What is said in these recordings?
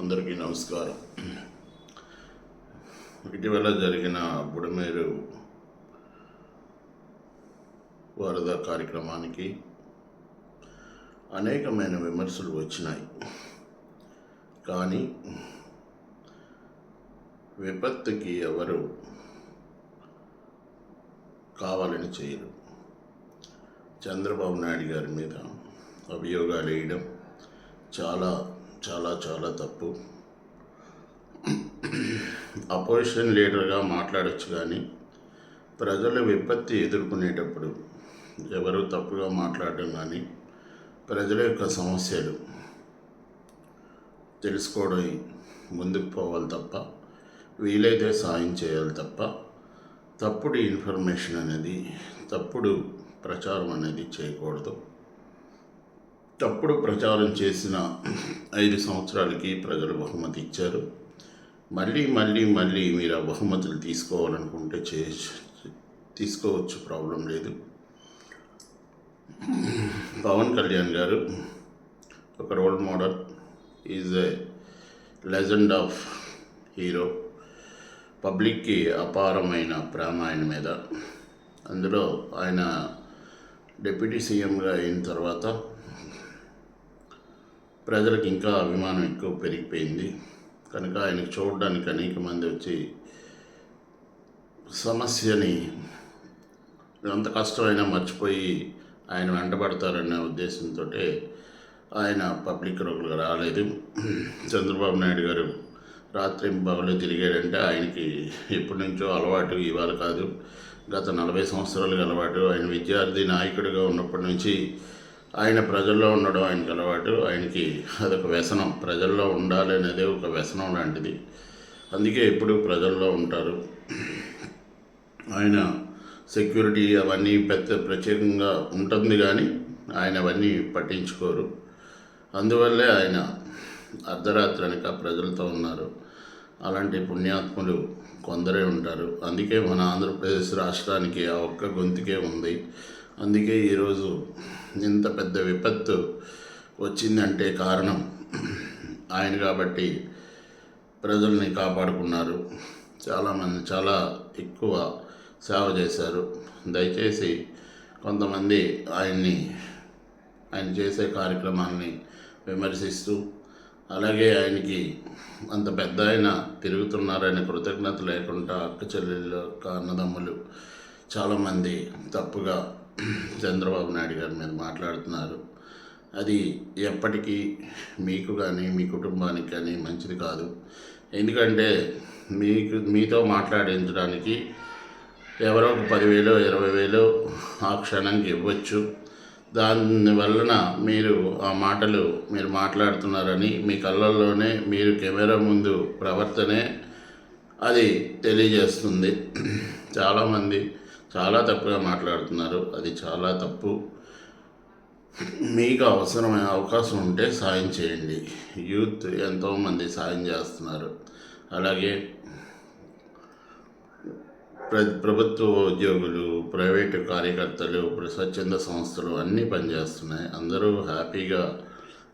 అందరికీ నమస్కారం. ఇటీవల జరిగిన బుడమేరు వరద కార్యక్రమానికి అనేకమైన విమర్శలు వచ్చినాయి. కానీ విపత్తుకి ఎవరు కావాలని చేయరు. చంద్రబాబు నాయుడు గారి మీద అభియోగాలు వేయడం చాలా చాలా చాలా తప్పు. అపోజిషన్ లీడర్గా మాట్లాడచ్చు కానీ ప్రజల విపత్తి ఎదుర్కొనేటప్పుడు ఎవరు తప్పుగా మాట్లాడడం కానీ ప్రజల యొక్క సమస్యలు తెలుసుకోవడం ముందుకు పోవాలి తప్ప వీలైతే సాయం చేయాలి తప్ప తప్పుడు ఇన్ఫర్మేషన్ అనేది తప్పుడు ప్రచారం అనేది చేయకూడదు. తప్పుడు ప్రచారం చేసిన ఐదు సంవత్సరాలకి ప్రజలు బహుమతి ఇచ్చారు. మళ్ళీ మళ్ళీ మళ్ళీ మీరు ఆ బహుమతులు తీసుకోవాలనుకుంటే చే తీసుకోవచ్చు ప్రాబ్లం లేదు. పవన్ కళ్యాణ్ గారు ఒక role model. Is a legend of hero పబ్లిక్కి అపారమైన ప్రేమ ఆయన మీద. అందులో ఆయన డిప్యూటీ సీఎంగా అయిన తర్వాత ప్రజలకు ఇంకా అభిమానం ఎక్కువ పెరిగిపోయింది. కనుక ఆయనకు చూడడానికి అనేక మంది వచ్చి సమస్యని ఎంత కష్టమైనా మర్చిపోయి ఆయన వెంటబడతారనే ఉద్దేశంతో ఆయన పబ్లిక్ రోగులుగా రాలేదు. చంద్రబాబు నాయుడు గారు రాత్రి బాగులో తిరిగాడంటే ఆయనకి ఎప్పటి నుంచో అలవాటు ఇవాళ కాదు. గత నలభై సంవత్సరాలుగా అలవాటు. ఆయన విద్యార్థి నాయకుడిగా ఉన్నప్పటి నుంచి ఆయన ప్రజల్లో ఉండడం ఆయనకి అలవాటు. ఆయనకి అదొక వ్యసనం. ప్రజల్లో ఉండాలి అనేది ఒక వ్యసనం లాంటిది. అందుకే ఎప్పుడు ప్రజల్లో ఉంటారు. ఆయన సెక్యూరిటీ అవన్నీ పెద్ద ప్రత్యేకంగా ఉంటుంది కానీ ఆయన అవన్నీ పట్టించుకోరు. అందువల్లే ఆయన అర్ధరాత్రి ప్రజలతో ఉన్నారు. అలాంటి పుణ్యాత్ములు కొందరే ఉంటారు. అందుకే మన ఆంధ్రప్రదేశ్ రాష్ట్రానికి ఆ ఒక్క గొంతుకే ఉంది. అందుకే ఈరోజు ఇంత పెద్ద విపత్తు వచ్చిందంటే కారణం ఆయన కాబట్టి ప్రజల్ని కాపాడుకున్నారు. చాలామంది చాలా ఎక్కువ సేవ చేశారు. దయచేసి కొంతమంది ఆయన్ని ఆయన చేసే కార్యక్రమాల్ని విమర్శిస్తూ అలాగే ఆయనకి అంత పెద్ద ఆయన తిరుగుతున్నారనే కృతజ్ఞత లేకుండా అక్క చెల్లెళ్ళు అక్క అన్నదమ్ములు చాలామంది తప్పుగా చంద్రబాబు నాయుడు గారి మీద మాట్లాడుతున్నారు. అది ఎప్పటికీ మీకు కానీ మీ కుటుంబానికి కానీ మంచిది కాదు. ఎందుకంటే మీకు మీతో మాట్లాడించడానికి ఎవరో ఒక పదివేలు ఇరవై వేలు ఆ క్షణంకి ఇవ్వచ్చు. దాని వలన మీరు ఆ మాటలు మీరు మాట్లాడుతున్నారని మీ కళ్ళల్లోనే మీరు కెమెరా ముందు ప్రవర్తనే అది తెలియజేస్తుంది. చాలామంది చాలా తప్పుగా మాట్లాడుతున్నారు. అది చాలా తప్పు. మీకు అవసరమైన అవకాశం ఉంటే సాయం చేయండి. యూత్ ఎంతోమంది సాయం చేస్తున్నారు. అలాగే ప్ర ప్రభుత్వ ఉద్యోగులు ప్రైవేటు కార్యకర్తలు స్వచ్ఛంద సంస్థలు అన్నీ పనిచేస్తున్నాయి. అందరూ హ్యాపీగా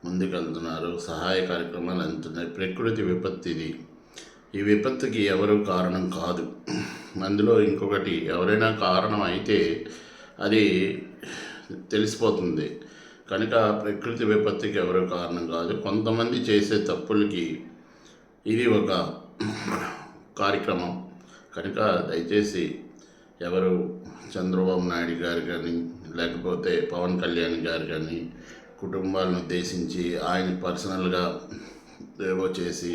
ముందుకెళ్తున్నారు. సహాయ కార్యక్రమాలు అందుతున్నాయి. ప్రకృతి విపత్తిది ఈ విపత్తుకి ఎవరు కారణం కాదు. అందులో ఇంకొకటి ఎవరైనా కారణం అయితే అది తెలిసిపోతుంది. కనుక ప్రకృతి విపత్తుకి ఎవరు కారణం కాదు. కొంతమంది చేసే తప్పులకి ఇది ఒక కార్యక్రమం. కనుక దయచేసి ఎవరు చంద్రబాబు నాయుడు గారు కానీ లేకపోతే పవన్ కళ్యాణ్ గారు కానీ కుటుంబాలను ఉద్దేశించి ఆయన పర్సనల్గా ఏవో చేసి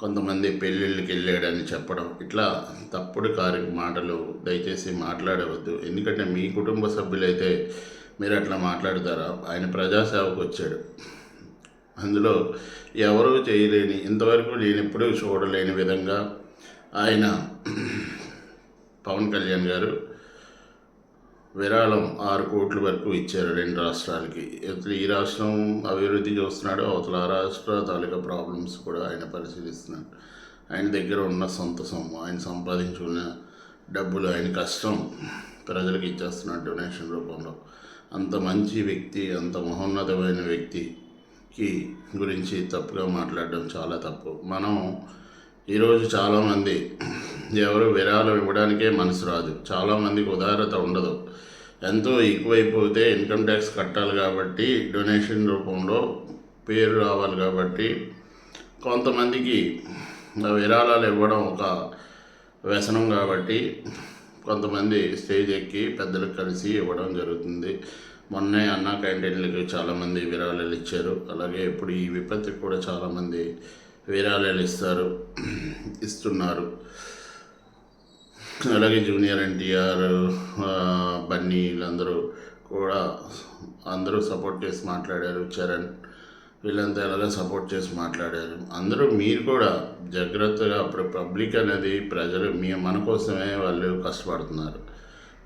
కొంతమంది పెళ్ళిళ్ళకి వెళ్ళాడని చెప్పడం. ఇట్లా తప్పుడు కారి మాటలు దయచేసి మాట్లాడవద్దు. ఎందుకంటే మీ కుటుంబ సభ్యులైతే మీరు అట్లా మాట్లాడతారా? ఆయన ప్రజాసేవకు వచ్చాడు. అందులో ఎవరూ చేయలేని ఇంతవరకు నేను ఎప్పుడూ చూడలేని విధంగా ఆయన పవన్ కళ్యాణ్ గారు విరాళం ఆరు కోట్ల వరకు ఇచ్చారు రెండు రాష్ట్రాలకి. ఇట్లా ఈ రాష్ట్రం అభివృద్ధి చూస్తున్నాడు అవతల ఆ రాష్ట్ర తాలూకా ప్రాబ్లమ్స్ కూడా ఆయన పరిశీలిస్తున్నాడు. ఆయన దగ్గర ఉన్న సొంత సొమ్ము ఆయన సంపాదించుకున్న డబ్బులు ఆయన కష్టం ప్రజలకు ఇచ్చేస్తున్నాడు డొనేషన్ రూపంలో. అంత మంచి వ్యక్తి అంత మహోన్నతమైన వ్యక్తికి గురించి తప్పుగా మాట్లాడడం చాలా తప్పు. మనం ఈరోజు చాలామంది ఎవరు విరాళం ఇవ్వడానికే మనసు రాదు. చాలామందికి ఉదారత ఉండదు. ఎంతో ఎక్కువైపోతే ఇన్కమ్ ట్యాక్స్ కట్టాలి కాబట్టి డొనేషన్ రూపంలో పేరు రావాలి కాబట్టి కొంతమందికి విరాళాలు ఇవ్వడం ఒక వ్యసనం కాబట్టి కొంతమంది స్టేజ్ ఎక్కి పెద్దలకు కలిసి ఇవ్వడం జరుగుతుంది. మొన్నే అన్నా క్యాంటీన్లకు చాలామంది విరాళాలు ఇచ్చారు. అలాగే ఇప్పుడు ఈ విపత్తికి కూడా చాలామంది విరాళాలు ఇస్తారు ఇస్తున్నారు. అలాగే జూనియర్ ఎన్టీఆర్ బన్నీ వీళ్ళందరూ కూడా అందరూ సపోర్ట్ చేసి మాట్లాడారు. చరణ్ వీళ్ళంతా ఎలాగో సపోర్ట్ చేసి మాట్లాడారు. అందరూ మీరు కూడా జాగ్రత్తగా అప్పుడు పబ్లిక్ అనేది ప్రజలు మీ మన కోసమే వాళ్ళు కష్టపడుతున్నారు.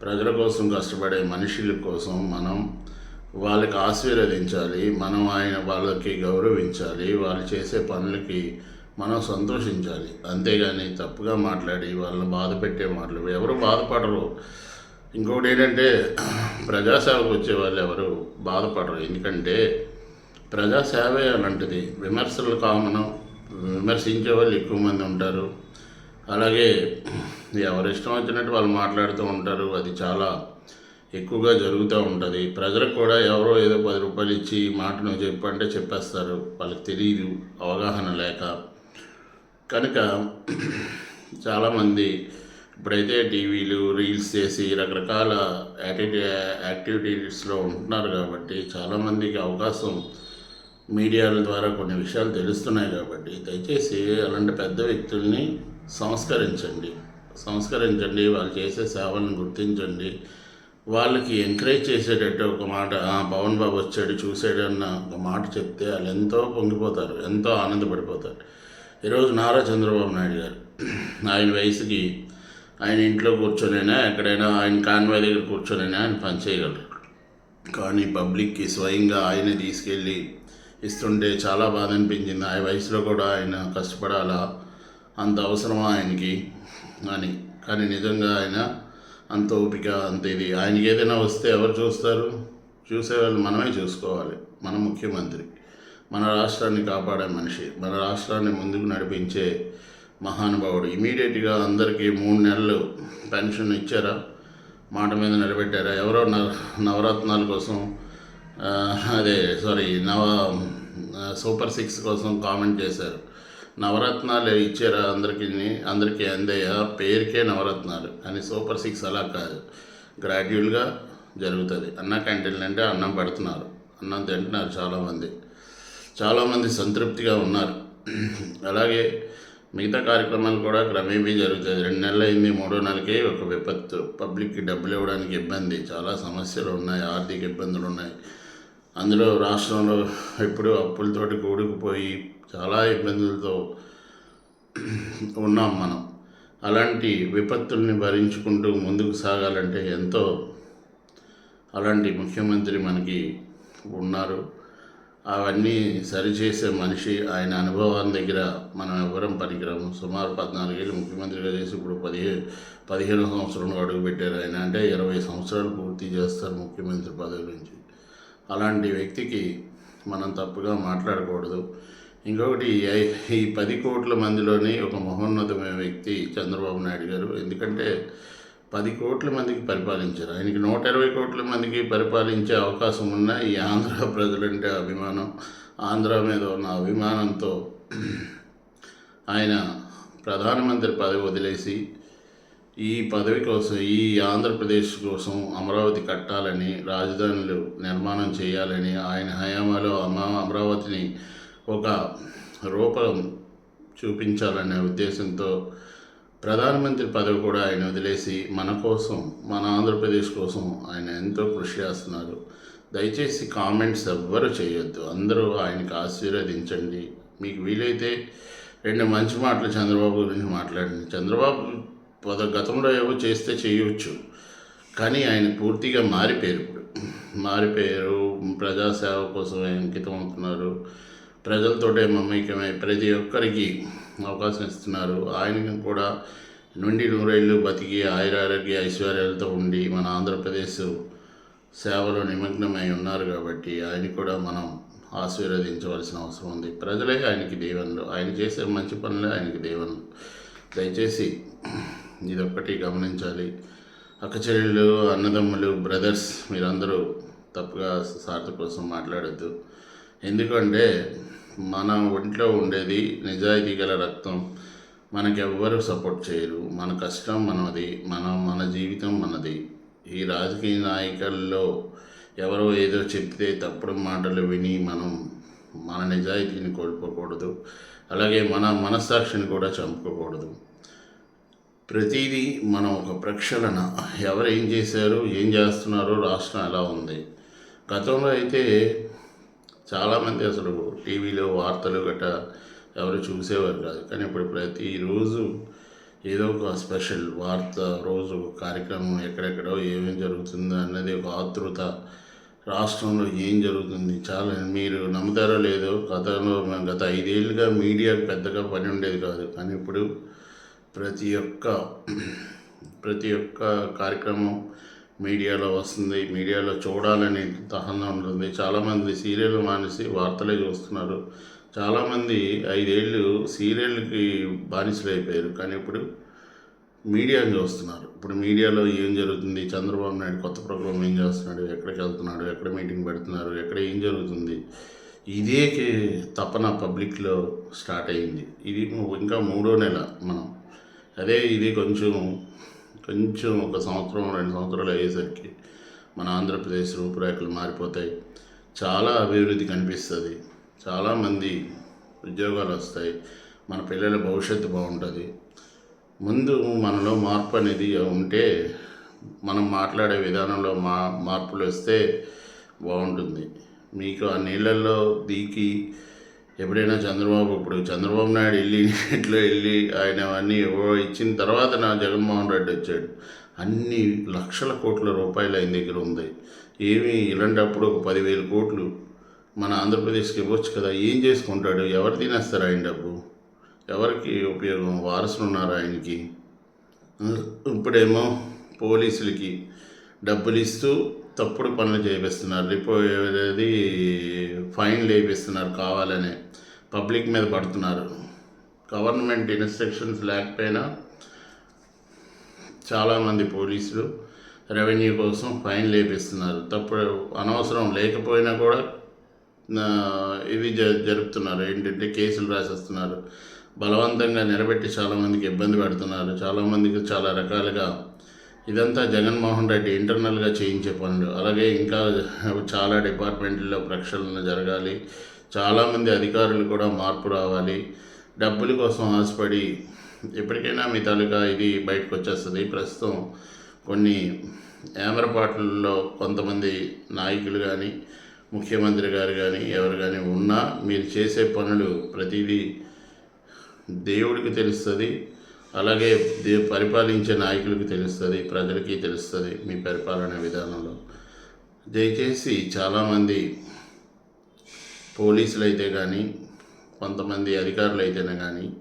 ప్రజల కోసం కష్టపడే మనుషుల కోసం మనం వాళ్ళకి ఆశీర్వదించాలి. మనం ఆయన వాళ్ళకి గౌరవించాలి. వాళ్ళు చేసే పనులకి మనం సంతోషించాలి. అంతేగాని తప్పుగా మాట్లాడి వాళ్ళని బాధ పెట్టే మాటలు ఎవరు బాధపడరు. ఇంకొకటి ఏంటంటే ప్రజాసేవకు వచ్చే వాళ్ళు ఎవరు బాధపడరు. ఎందుకంటే ప్రజాసేవే అలాంటిది. విమర్శలు కామనం విమర్శించే వాళ్ళు ఎక్కువ మంది ఉంటారు. అలాగే ఎవరి ఇష్టం వచ్చినట్టు వాళ్ళు మాట్లాడుతూ ఉంటారు. అది చాలా ఎక్కువగా జరుగుతూ ఉంటుంది. ప్రజలకు కూడా ఎవరో ఏదో పది రూపాయలు ఇచ్చి మాటను మాట చెప్పంటే చెప్పేస్తారు. వాళ్ళకి తెలియదు అవగాహన లేక. కనుక చాలామంది ఇప్పుడైతే టీవీలు రీల్స్ చేసి రకరకాల యాక్టివిటీ యాక్టివిటీస్లో ఉంటున్నారు కాబట్టి చాలామందికి అవకాశం మీడియాల ద్వారా కొన్ని విషయాలు తెలుస్తున్నాయి కాబట్టి దయచేసి అలాంటి పెద్ద వ్యక్తుల్ని సంస్కరించండి. సంస్కరించండి వాళ్ళు చేసే సేవలను గుర్తించండి. వాళ్ళకి ఎంకరేజ్ చేసేటట్టు ఒక మాట పవన్ బాబు వచ్చాడు చూసాడు అన్న ఒక మాట చెప్తే వాళ్ళు ఎంతో పొంగిపోతారు ఎంతో ఆనందపడిపోతారు. ఈరోజు నారా చంద్రబాబు నాయుడు గారు. ఆయన వయసుకి ఆయన ఇంట్లో కూర్చొనైనా ఎక్కడైనా ఆయన కాన్వాయ్ దగ్గర కూర్చొనైనా ఆయన పనిచేయగలరు కానీ పబ్లిక్కి స్వయంగా ఆయనే తీసుకెళ్ళి ఇస్తుంటే చాలా బాధ అనిపించింది. ఆ వయసులో కూడా ఆయన కష్టపడాలా? అంత అవసరమా ఆయనకి? అని. కానీ నిజంగా ఆయన అంత ఓపిక అంత ఇది. ఆయనకి ఏదైనా వస్తే ఎవరు చూస్తారు? చూసేవాళ్ళు మనమే చూసుకోవాలి. మన ముఖ్యమంత్రి. మన రాష్ట్రాన్ని కాపాడే మనిషి మన రాష్ట్రాన్ని ముందుకు నడిపించే మహానుభావుడు. ఇమీడియట్గా అందరికీ మూడు నెలలు పెన్షన్ ఇచ్చారా? మాట మీద నిలబెట్టారా? ఎవరో నవరత్నాల కోసం అదే సారీ నవ సూపర్ సిక్స్ కోసం కామెంట్ చేశారు. నవరత్నాలు ఇచ్చారా అందరికీ అందరికీ అందయ్యా పేరుకే నవరత్నాలు. కానీ సూపర్ సిక్స్ అలా కాదు. గ్రాడ్యువల్గా జరుగుతుంది. అన్న క్యాంటీన్లు అంటే అన్నం పెడుతున్నారు. అన్నం తింటున్నారు చాలామంది. చాలామంది సంతృప్తిగా ఉన్నారు. అలాగే మిగతా కార్యక్రమాలు కూడా క్రమేపీ జరుగుతుంది రెండు నెలలు అయింది మూడో నెలకే ఒక విపత్తు. పబ్లిక్కి డబ్బులు ఇవ్వడానికి ఇబ్బంది. చాలా సమస్యలు ఉన్నాయి ఆర్థిక ఇబ్బందులు ఉన్నాయి. అందులో రాష్ట్రంలో ఎప్పుడూ అప్పులతోటి కూడుకుపోయి చాలా ఇబ్బందులతో ఉన్నాం మనం. అలాంటి విపత్తుల్ని భరించుకుంటూ ముందుకు సాగాలంటే ఎంతో అలాంటి ముఖ్యమంత్రి మనకి ఉన్నారు. అవన్నీ సరిచేసే మనిషి ఆయన అనుభవం దగ్గర మనం ఎవరం పనికిరాము సుమారు పద్నాలుగేళ్ళు ముఖ్యమంత్రిగా చేసి ఇప్పుడు పదిహే పదిహేను సంవత్సరంలో అడుగుపెట్టారు ఆయన. అంటే ఇరవై సంవత్సరాలు పూర్తి చేస్తారు ముఖ్యమంత్రి పదవి నుంచి. అలాంటి వ్యక్తికి మనం తప్పుగా మాట్లాడకూడదు. ఇంకొకటి ఈ- ఈ పది కోట్ల మందిలోని ఒక మహోన్నతమైన వ్యక్తి చంద్రబాబు నాయుడు గారు. ఎందుకంటే పది కోట్ల మందికి పరిపాలించారు. ఆయనకి నూట ఇరవై కోట్ల మందికి పరిపాలించే అవకాశం ఉన్న ఈ ఆంధ్ర ప్రజలంటే అభిమానం. ఆంధ్ర మీద ఉన్న అభిమానంతో ఆయన ప్రధానమంత్రి పదవి వదిలేసి ఈ పదవి కోసం ఈ ఆంధ్రప్రదేశ్ కోసం అమరావతి కట్టాలని రాజధానులు నిర్మాణం చేయాలని ఆయన హయాంలో అమరావతిని ఒక రూపం చూపించాలనే ఉద్దేశంతో ప్రధానమంత్రి పదవి కూడా ఆయన వదిలేసి మన కోసం మన ఆంధ్రప్రదేశ్ కోసం ఆయన ఎంతో కృషి చేస్తున్నారు. దయచేసి కామెంట్స్ ఎవ్వరు చేయొద్దు. అందరూ ఆయనకి ఆశీర్వదించండి. మీకు వీలైతే రెండు మంచి మాటలు చంద్రబాబు గురించి మాట్లాడండి. చంద్రబాబు పద గతంలో ఏవో చేస్తే చేయవచ్చు కానీ ఆయన పూర్తిగా మారిపోయారు ఇప్పుడు. మారిపోయారు. ప్రజాసేవ కోసం అంకితం అవుతున్నారు. ప్రజలతోటే మమేకమై ప్రతి ఒక్కరికి అవకాశం ఇస్తున్నారు. ఆయన కూడా నుండి నూరేళ్ళు బతికి ఆయురారోగ్య ఐశ్వర్యాలతో ఉండి మన ఆంధ్రప్రదేశ్ సేవలో నిమగ్నమై ఉన్నారు కాబట్టి ఆయన కూడా మనం ఆశీర్వదించవలసిన అవసరం ఉంది. ప్రజలే ఆయనకి దేవుళ్ళు. ఆయన చేసే మంచి పనులే ఆయనకి దేవుళ్ళు. దయచేసి ఇదొక్కటి గమనించాలి. అక్క చెల్లెళ్ళు అన్నదమ్ములు బ్రదర్స్ మీరందరూ తప్పుగా సార్థ కోసం మాట్లాడద్దు. ఎందుకంటే మన ఒంట్లో ఉండేది నిజాయితీ గల రక్తం. మనకెవ్వరు సపోర్ట్ చేయరు. మన కష్టం మనది మన మన జీవితం మనది. ఈ రాజకీయ నాయకుల్లో ఎవరో ఏదో చెప్తే తప్పుడు మాటలు విని మనం మన నిజాయితీని కోల్పోకూడదు. అలాగే మన మనస్సాక్షిని కూడా చంపుకోకూడదు. ప్రతిదీ మనం ఒక ప్రక్షాళన. ఎవరు ఏం చేశారు ఏం చేస్తున్నారో రాష్ట్రం ఎలా ఉంది? గతంలో అయితే చాలామంది అసలు టీవీలో వార్తలు గట్రా ఎవరు చూసేవారు కాదు. కానీ ఇప్పుడు ప్రతిరోజు ఏదో ఒక స్పెషల్ వార్త రోజు కార్యక్రమం ఎక్కడెక్కడో ఏమేమి జరుగుతుందో అన్నది ఒక ఆతృత. రాష్ట్రంలో ఏం జరుగుతుంది? చాలా మీరు నమ్ముతారో లేదో గతంలో గత ఐదేళ్ళుగా మీడియా పెద్దగా పని ఉండేది కాదు. కానీ ఇప్పుడు ప్రతి ఒక్క ప్రతి ఒక్క కార్యక్రమం మీడియాలో వస్తుంది మీడియాలో చూడాలని తహన ఉంటుంది. చాలామంది సీరియల్ మానేసి వార్తలే చూస్తున్నారు. చాలామంది ఐదేళ్ళు సీరియల్కి బానిసలు అయిపోయారు కానీ ఇప్పుడు మీడియాని చూస్తున్నారు. ఇప్పుడు మీడియాలో ఏం జరుగుతుంది? చంద్రబాబు నాయుడు కొత్త ప్రోగ్రాం ఏం చేస్తున్నాడు? ఎక్కడికి వెళ్తున్నాడు? ఎక్కడ మీటింగ్ పెడుతున్నారు? ఎక్కడ ఏం జరుగుతుంది? ఇదే తపన పబ్లిక్లో స్టార్ట్ అయింది. ఇది ఇంకా మూడో నెల మనం. అదే ఇది కొంచెం కొంచెం ఒక సంవత్సరం రెండు సంవత్సరాలు అయ్యేసరికి మన ఆంధ్రప్రదేశ్ రూపురేఖలు మారిపోతాయి. చాలా అభివృద్ధి కనిపిస్తుంది. చాలామంది ఉద్యోగాలు వస్తాయి. మన పిల్లల భవిష్యత్తు బాగుంటుంది. ముందు మనలో మార్పు అనేది ఉంటే మనం మాట్లాడే విధానంలో మా మార్పులు వస్తే బాగుంటుంది. మీకు ఆ నీళ్ళల్లో దీకి ఎప్పుడైనా చంద్రబాబు ఇప్పుడు చంద్రబాబు నాయుడు వెళ్ళి ఇంట్లో వెళ్ళి ఆయన అవన్నీ ఇచ్చిన తర్వాత నా జగన్మోహన్ రెడ్డి వచ్చాడు. అన్ని లక్షల కోట్ల రూపాయలు ఆయన దగ్గర ఉంది. ఏమి ఇలాంటప్పుడు ఒక పదివేల కోట్లు మన ఆంధ్రప్రదేశ్కి ఇవ్వచ్చు కదా ఏం చేసుకుంటాడు? ఎవరు తినేస్తారు ఆయన డబ్బు? ఎవరికి ఉపయోగం? వారసులు ఉన్నారు ఆయనకి? ఇప్పుడేమో పోలీసులకి డబ్బులు ఇస్తూ తప్పుడు పనులు చేపిస్తున్నారు. రిపో అది ఫైన్లు వేపిస్తున్నారు కావాలని. పబ్లిక్ మీద పడుతున్నారు. గవర్నమెంట్ ఇన్స్ట్రక్షన్స్ లేకపోయినా చాలామంది పోలీసులు రెవెన్యూ కోసం ఫైన్ వేపిస్తున్నారు తప్పుడు అనవసరం లేకపోయినా కూడా ఇవి జ జరుపుతున్నారు. ఏంటంటే కేసులు రాసేస్తున్నారు. బలవంతంగా నిలబెట్టి చాలామందికి ఇబ్బంది పెడుతున్నారు. చాలామందికి చాలా రకాలుగా ఇదంతా జగన్మోహన్ రెడ్డి ఇంటర్నల్గా చేయించే పనులు. అలాగే ఇంకా చాలా డిపార్ట్మెంట్లో ప్రక్షాళన జరగాలి. చాలామంది అధికారులు కూడా మార్పు రావాలి. డబ్బుల కోసం ఆశపడి ఎప్పటికైనా మీ తాలూకా ఇది బయటకు వచ్చేస్తుంది. ప్రస్తుతం కొన్ని ఏమరపాట్లలో కొంతమంది నాయకులు కానీ ముఖ్యమంత్రి గారు కానీ ఎవరు కానీ ఉన్నా మీరు చేసే పనులు ప్రతిదీ దేవుడికి తెలుస్తుంది. అలాగే పరిపాలించే నాయకులకు తెలుస్తుంది ప్రజలకి తెలుస్తుంది మీ పరిపాలన విధానంలో. దయచేసి చాలామంది పోలీసులు అయితే కానీ కొంతమంది అధికారులు అయితేనే కానీ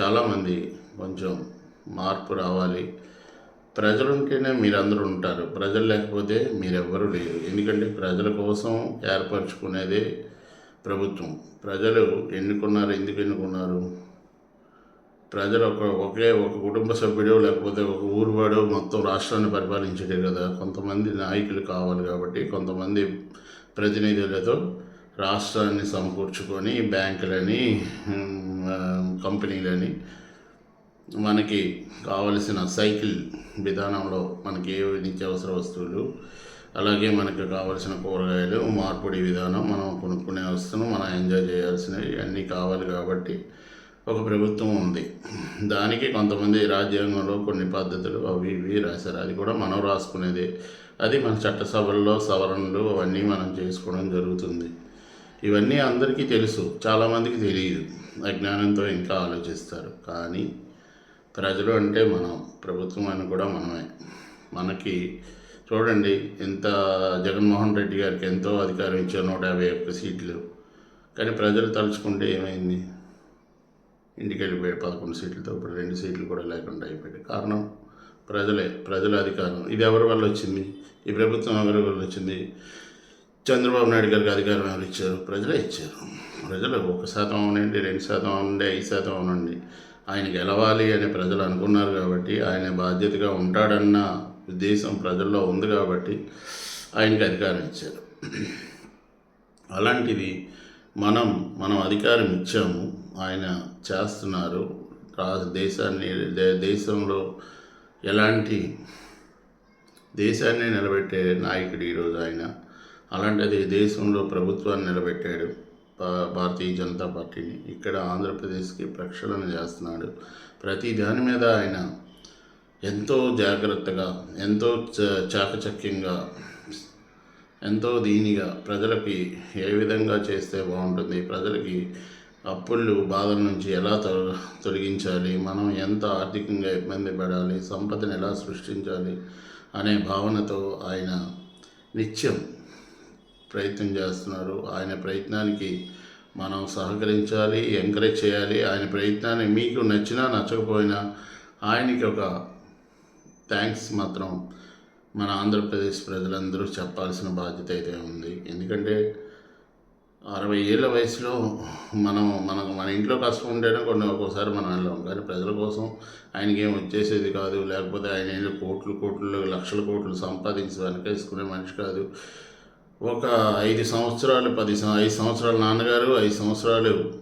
చాలామంది కొంచెం మార్పు రావాలి. ప్రజలు ఉంటేనే మీరందరూ ఉంటారు. ప్రజలు లేకపోతే మీరెవ్వరూ లేరు. ఎందుకంటే ప్రజల కోసం ఏర్పరచుకునేదే ప్రభుత్వం. ప్రజలు ఎన్నుకున్నారు ఎందుకు ఎన్నుకున్నారు? ప్రజలు ఒక ఒకే ఒక కుటుంబ సభ్యుడు లేకపోతే ఒక ఊరివాడు మొత్తం రాష్ట్రాన్ని పరిపాలించడే కదా. కొంతమంది నాయకులు కావాలి కాబట్టి కొంతమంది ప్రతినిధులతో రాష్ట్రాన్ని సమకూర్చుకొని బ్యాంకులని కంపెనీలని మనకి కావలసిన సైకిల్ విధానంలో మనకి ఏ నిత్యావసర వస్తువులు అలాగే మనకు కావలసిన కూరగాయలు మార్పిడి విధానం మనం కొనుక్కునే వస్తువులు మనం ఎంజాయ్ చేయాల్సినవి అన్నీ కావాలి కాబట్టి ఒక ప్రభుత్వం ఉంది. దానికి కొంతమంది రాజ్యాంగంలో కొన్ని పద్ధతులు అవి ఇవి రాశారు. అది కూడా మనం రాసుకునేదే. అది మన చట్టసభల్లో సవరణలు అవన్నీ మనం చేసుకోవడం జరుగుతుంది. ఇవన్నీ అందరికీ తెలుసు. చాలామందికి తెలియదు. అజ్ఞానంతో ఇంకా ఆలోచిస్తారు. కానీ ప్రజలు అంటే మనం. ప్రభుత్వం అని కూడా మనమే. మనకి చూడండి ఎంత జగన్మోహన్ రెడ్డి గారికి ఎంతో అధికారం ఇచ్చారు. నూట యాభై ఒక్క సీట్లు. కానీ ప్రజలు తలుచుకుంటే ఏమైంది? ఇంటికి వెళ్ళిపోయాడు పదకొండు సీట్లతో ఇప్పుడు రెండు సీట్లు కూడా లేకుండా అయిపోయాడు కారణం ప్రజలే ప్రజల అధికారం. ఇది ఎవరి వల్ల వచ్చింది? ఈ ప్రభుత్వం ఎవరి వల్ల వచ్చింది? చంద్రబాబు నాయుడు గారికి అధికారం ఎవరు ఇచ్చారు? ప్రజలే ఇచ్చారు. ప్రజలు ఒక శాతం అవునండి రెండు శాతం అవునండి ఐదు శాతం అవునండి ఆయన గెలవాలి అని ప్రజలు అనుకున్నారు కాబట్టి ఆయన బాధ్యతగా ఉంటాడన్న ఉద్దేశం ప్రజల్లో ఉంది కాబట్టి ఆయనకి అధికారం ఇచ్చారు. అలాంటిది మనం మనం అధికారం ఇచ్చాము. ఆయన చేస్తున్నారు. దేశాన్ని దేశంలో ఎలాంటి దేశాన్ని నిలబెట్టే నాయకుడు ఈరోజు ఆయన. అలాంటిది దేశంలో ప్రభుత్వాన్ని నిలబెట్టాడు. భా- భారతీయ జనతా పార్టీని. ఇక్కడ ఆంధ్రప్రదేశ్కి ప్రక్షాళన చేస్తున్నాడు. ప్రతి దాని మీద ఆయన ఎంతో జాగ్రత్తగా ఎంతో చ చాకచక్యంగా ఎంతో దీనిగా ప్రజలకి ఏ విధంగా చేస్తే బాగుంటుంది ప్రజలకి అప్పులు బాధల నుంచి ఎలా తొ- తొలగించాలి? మనం ఎంత ఆర్థికంగా ఇబ్బంది పడాలి? సంపదను ఎలా సృష్టించాలి? అనే భావనతో ఆయన నిత్యం ప్రయత్నం చేస్తున్నారు. ఆయన ప్రయత్నానికి మనం సహకరించాలి ఎంకరేజ్ చేయాలి. ఆయన ప్రయత్నాన్ని మీకు నచ్చినా నచ్చకపోయినా ఆయనకి ఒక థ్యాంక్స్ మాత్రం మన ఆంధ్రప్రదేశ్ ప్రజలందరూ చెప్పాల్సిన బాధ్యత అయితే ఉంది. ఎందుకంటే అరవై ఏళ్ళ వయసులో మనం మనకు మన ఇంట్లో కష్టం ఉంటేనే కొన్ని ఒక్కోసారి మనం వెళ్ళాం. కానీ ప్రజల కోసం ఆయనకి ఏం వచ్చేసేది కాదు. లేకపోతే ఆయన ఏదో కోట్లు కోట్లు లక్షల కోట్లు సంపాదించి వెనకేసుకునే మనిషి కాదు. ఒక ఐదు సంవత్సరాలు పది ఐదు సంవత్సరాలు నాన్నగారు ఐదు సంవత్సరాలు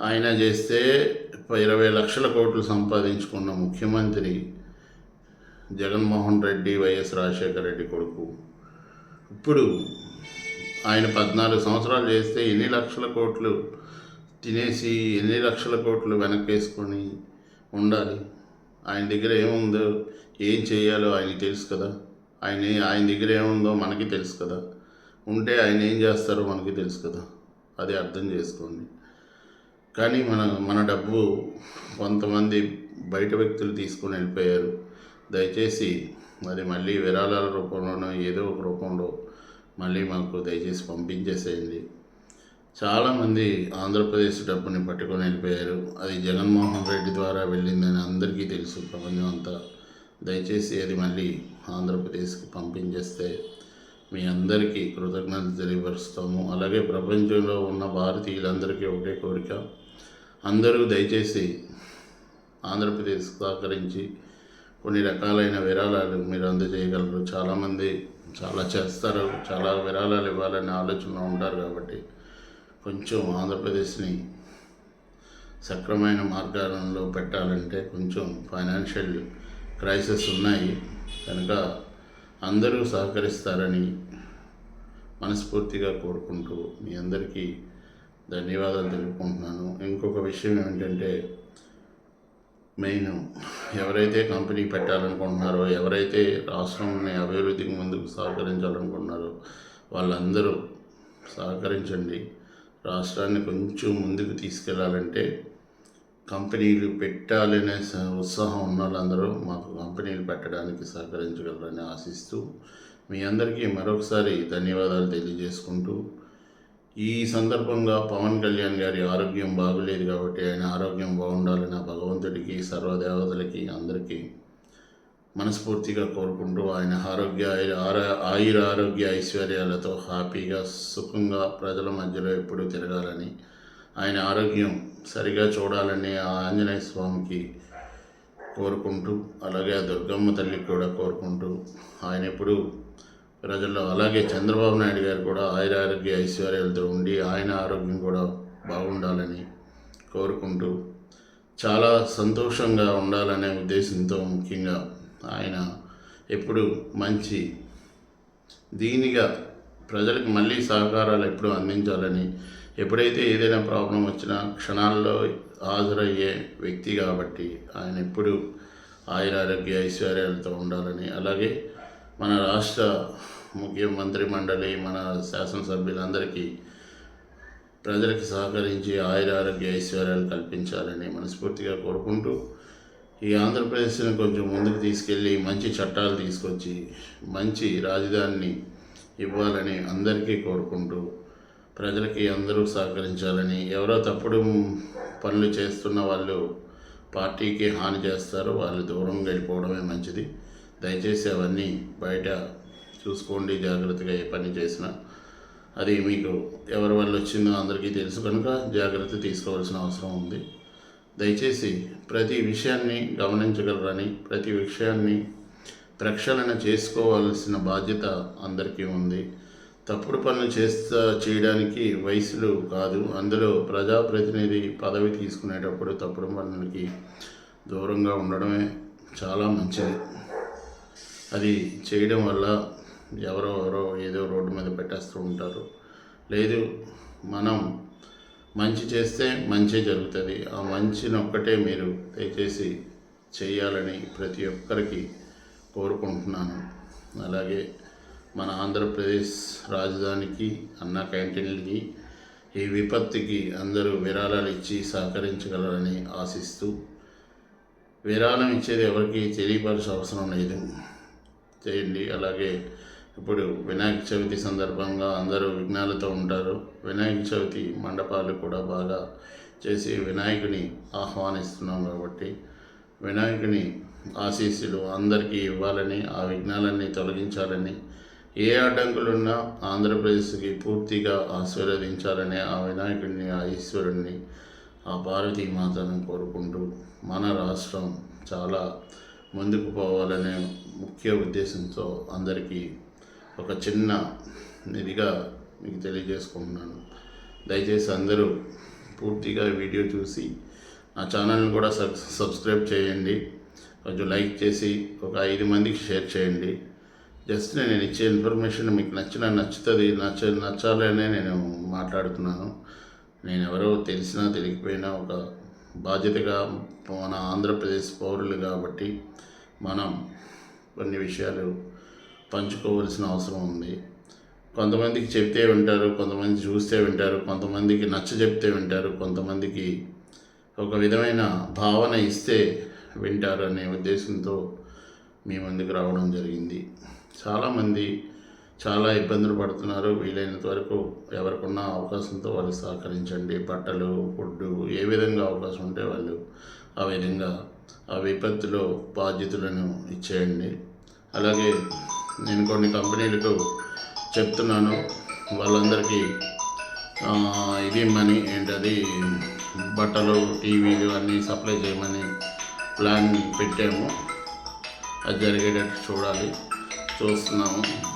ఆయన చేస్తే ఇరవై లక్షల కోట్లు సంపాదించుకున్న ముఖ్యమంత్రి జగన్మోహన్ రెడ్డి వైఎస్ రాజశేఖర రెడ్డి కొడుకు. ఇప్పుడు ఆయన పద్నాలుగు సంవత్సరాలు చేస్తే ఎన్ని లక్షల కోట్లు తినేసి ఎన్ని లక్షల కోట్లు వెనక్కేసుకొని ఉండాలి? ఆయన దగ్గర ఏముందో ఏం చేయాలో ఆయనకి తెలుసు కదా. ఆయన ఆయన దగ్గర ఏముందో మనకి తెలుసు కదా. ఉంటే ఆయన ఏం చేస్తారో మనకి తెలుసు కదా. అది అర్థం చేసుకోండి. కానీ మన మన డబ్బు కొంతమంది బయట వ్యక్తులు తీసుకొని వెళ్ళిపోయారు. దయచేసి అది మళ్ళీ విరాళాల రూపంలోనో ఏదో ఒక రూపంలో మళ్ళీ మాకు దయచేసి పంపించేసేయండి. చాలామంది ఆంధ్రప్రదేశ్ డబ్బుని పట్టుకొని వెళ్ళిపోయారు. అది జగన్మోహన్ రెడ్డి ద్వారా వెళ్ళిందని అందరికీ తెలుసు ప్రపంచం అంతా. దయచేసి అది మళ్ళీ ఆంధ్రప్రదేశ్కి పంపించేస్తే మీ అందరికీ కృతజ్ఞతలు తెలియపరుస్తాము. అలాగే ప్రపంచంలో ఉన్న భారతీయులందరికీ ఒకే కోరిక. అందరూ దయచేసి ఆంధ్రప్రదేశ్ సహకరించి కొన్ని రకాలైన విరాళాలు మీరు అందజేయగలరు. చాలామంది చాలా చేస్తారు చాలా విరాళాలు ఇవ్వాలనే ఆలోచనలో ఉంటారు కాబట్టి కొంచెం ఆంధ్రప్రదేశ్ని సక్రమైన మార్గాలలో పెట్టాలంటే కొంచెం ఫైనాన్షియల్ క్రైసిస్ ఉన్నాయి. కనుక అందరూ సహకరిస్తారని మనస్ఫూర్తిగా కోరుకుంటూ మీ అందరికీ ధన్యవాదాలు తెలుపుకుంటున్నాను. ఇంకొక విషయం ఏమిటంటే మెయిన్ ఎవరైతే కంపెనీ పెట్టాలనుకుంటున్నారో ఎవరైతే రాష్ట్రంని అభివృద్ధికి ముందుకు సహకరించాలనుకుంటున్నారో వాళ్ళందరూ సహకరించండి. రాష్ట్రాన్ని కొంచెం ముందుకు తీసుకెళ్ళాలంటే కంపెనీలు పెట్టాలనే స- ఉత్సాహం ఉన్న వాళ్ళందరూ మాకు కంపెనీలు పెట్టడానికి సహకరించగలరని ఆశిస్తూ మీ అందరికీ మరొకసారి ధన్యవాదాలు తెలియజేసుకుంటూ ఈ సందర్భంగా పవన్ కళ్యాణ్ గారి ఆరోగ్యం బాగులేదు కాబట్టి ఆయన ఆరోగ్యం బాగుండాలని భగవంతుడికి సర్వదేవతలకి అందరికీ మనస్ఫూర్తిగా కోరుకుంటూ ఆయన ఆరోగ్య ఆయుర ఆరోగ్య ఐశ్వర్యాలతో హ్యాపీగా సుఖంగా ప్రజల మధ్యలో ఎప్పుడూ తిరగాలని ఆయన ఆరోగ్యం సరిగా చూడాలని ఆ ఆంజనేయ స్వామికి కోరుకుంటూ అలాగే ఆ దుర్గమ్మ తల్లికి కూడా కోరుకుంటూ ఆయన ఎప్పుడు ప్రజల్లో అలాగే చంద్రబాబు నాయుడు గారు కూడా ఆయుర ఆరోగ్య ఐశ్వర్యాలతో ఉండి ఆయన ఆరోగ్యం కూడా బాగుండాలని కోరుకుంటూ చాలా సంతోషంగా ఉండాలనే ఉద్దేశంతో ముఖ్యంగా ఆయన ఎప్పుడు మంచి దీనిగా ప్రజలకు మళ్ళీ సహకారాలు ఎప్పుడు అందించాలని ఎప్పుడైతే ఏదైనా ప్రాబ్లం వచ్చినా క్షణాల్లో హాజరయ్యే వ్యక్తి కాబట్టి ఆయన ఎప్పుడు ఆయురారోగ్య ఐశ్వర్యాలతో ఉండాలని అలాగే మన రాష్ట్ర ముఖ్యమంత్రి మండలి మన శాసనసభ్యులందరికీ ప్రజలకు సహకరించి ఆయుర ఆరోగ్య ఐశ్వర్యాలు కల్పించాలని మనస్ఫూర్తిగా కోరుకుంటూ ఈ ఆంధ్రప్రదేశ్ని కొంచెం ముందుకు తీసుకెళ్ళి మంచి చట్టాలు తీసుకొచ్చి మంచి రాజధానిని ఇవ్వాలని అందరికీ కోరుకుంటూ ప్రజలకి అందరూ సహకరించాలని ఎవరో తప్పుడు పనులు చేస్తున్న వాళ్ళు పార్టీకి హాని చేస్తారు వాళ్ళు దూరం వెళ్ళిపోవడమే మంచిది. దయచేసి అవన్నీ బయట చూసుకోండి జాగ్రత్తగా ఏ పని చేసినా. అది మీకు ఎవరి వల్ల వచ్చిందో అందరికీ తెలుసు కనుక జాగ్రత్త తీసుకోవాల్సిన అవసరం ఉంది. దయచేసి ప్రతి విషయాన్ని గమనించగలరని ప్రతి విషయాన్ని ప్రక్షాళన చేసుకోవాల్సిన బాధ్యత అందరికీ ఉంది. తప్పుడు పనులు చేస్తా చేయడానికి వయసులు కాదు. అందులో ప్రజాప్రతినిధి పదవి తీసుకునేటప్పుడు తప్పుడు పనులకి దూరంగా ఉండడమే చాలా మంచిది. అది చేయడం వల్ల ఎవరో ఎవరో ఏదో రోడ్డు మీద పెట్టేస్తూ ఉంటారు. లేదు మనం మంచి చేస్తే మంచి జరుగుతుంది. ఆ మంచిని ఒక్కటే మీరు దయచేసి చేయాలని ప్రతి ఒక్కరికి కోరుకుంటున్నాను. అలాగే మన ఆంధ్రప్రదేశ్ రాజధానికి అన్న క్యాంటీన్లకి ఈ విపత్తుకి అందరూ విరాళాలు ఇచ్చి సహకరించగలరని ఆశిస్తూ విరాళం ఇచ్చేది ఎవరికి తెలియపరిచే అవసరం లేదు. చేయండి అలాగే ఇప్పుడు వినాయక చవితి సందర్భంగా అందరూ విఘ్నాలతో ఉంటారు. వినాయక చవితి మండపాలు కూడా బాగా చేసి వినాయకుని ఆహ్వానిస్తున్నాం కాబట్టి వినాయకుని ఆశీస్సులు అందరికీ ఇవ్వాలని ఆ విఘ్నాలన్నీ తొలగించాలని ఏ అడ్డంకులున్నా ఆంధ్రప్రదేశ్కి పూర్తిగా ఆశీర్వదించాలని ఆ వినాయకుడిని ఆ ఈశ్వరుణ్ణి ఆ పార్వతీమాతను కోరుకుంటూ మన రాష్ట్రం చాలా ముందుకు పోవాలనే ముఖ్య ఉద్దేశంతో అందరికీ ఒక చిన్న ఇదిగా మీకు తెలియజేసుకుంటున్నాను. దయచేసి అందరూ పూర్తిగా వీడియో చూసి నా ఛానల్ని కూడా సబ్ సబ్స్క్రైబ్ చేయండి. కొంచెం లైక్ చేసి ఒక ఐదు మందికి షేర్ చేయండి. జస్ట్ నేను ఇచ్చే ఇన్ఫర్మేషన్ మీకు నచ్చిన నచ్చుతుంది నచ్చ నచ్చాలనే నేను మాట్లాడుతున్నాను. నేను ఎవరో తెలిసినా తెలియకపోయినా ఒక బాధ్యతగా మన ఆంధ్రప్రదేశ్ పౌరులు కాబట్టి మనం కొన్ని విషయాలు పంచుకోవాల్సిన అవసరం ఉంది. కొంతమందికి చెప్తే వింటారు కొంతమంది చూస్తే వింటారు కొంతమందికి నచ్చ చెప్తే వింటారు కొంతమందికి ఒక విధమైన భావన ఇస్తే వింటారు అనే ఉద్దేశంతో మీ ముందుకు రావడం జరిగింది. చాలామంది చాలా ఇబ్బందులు పడుతున్నారు. వీలైనంత వరకు ఎవరికున్న అవకాశంతో వాళ్ళు సహకరించండి. బట్టలు ఫుడ్డు ఏ విధంగా అవకాశం ఉంటే వాళ్ళు ఆ విధంగా ఆ విపత్తులో బాధ్యతలను ఇచ్చేయండి. అలాగే నేను కొన్ని కంపెనీలకు చెప్తున్నాను. వాళ్ళందరికీ ఇది మనీ ఏంటది? బట్టలు టీవీలు అన్నీ సప్లై చేయమని ప్లాన్ పెట్టాము. అది జరిగేటట్టు చూడాలి. చూస్తున్నాము.